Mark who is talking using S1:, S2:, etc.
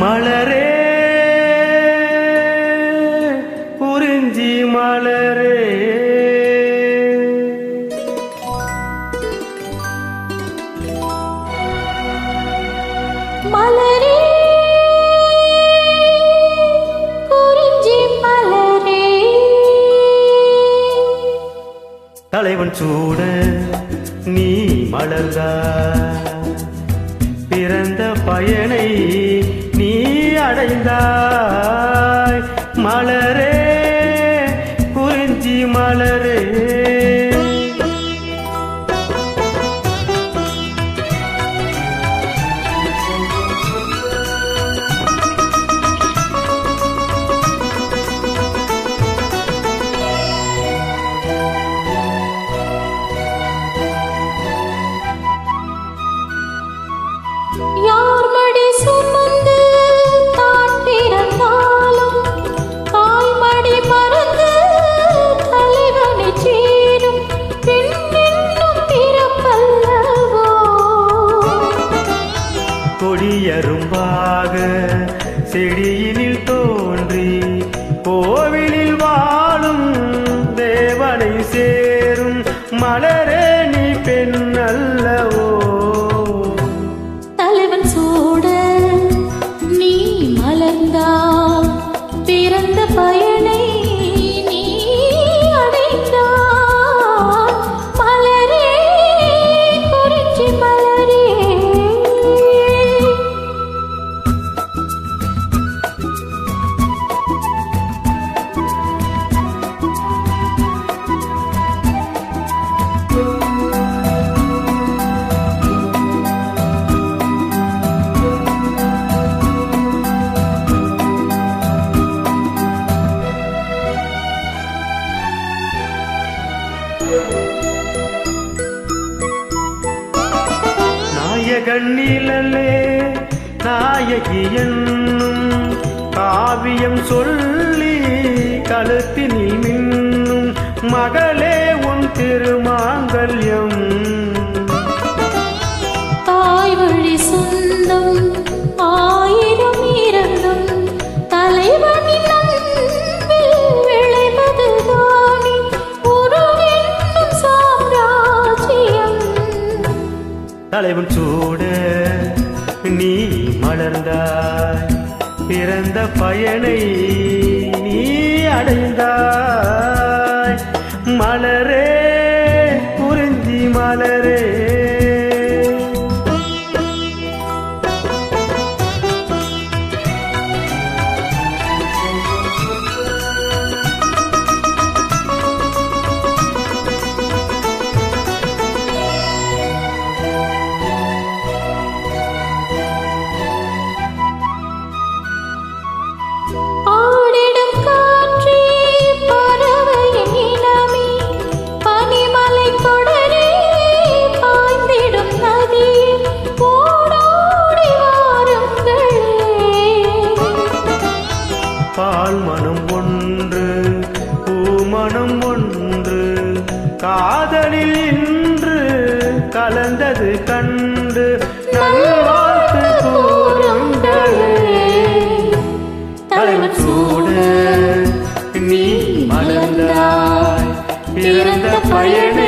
S1: மலரே குறிஞ்சி மலரே.
S2: மலரே குறிஞ்சி மலரே.
S1: தலைவன் சூட நீ மலர்ந்தா பிறந்த பயனை நீ அடைந்தாய். மலரே கொடியரும்பாக செடியினில் தோன்றி கோவிலில் வாழும் தேவனை சேரும் மலர் கண்ணிலே நாயகி என்னும் காவியம் சொல்லி கழுத்தினில் மின்னும் மகளே உன் திருமாங்கல்யம். தலைவன் சூட நீ மலர்ந்தாய். பிறந்த பயனை நீ அடைந்தாய். மலரே குறிஞ்சி மலரே. காதலில் இன்று கலந்தது கண்டு நல்வாழ்த்து கூறுங்களே தலைவன் சூட நீ மலர்ந்தாய் பிறந்த பயன்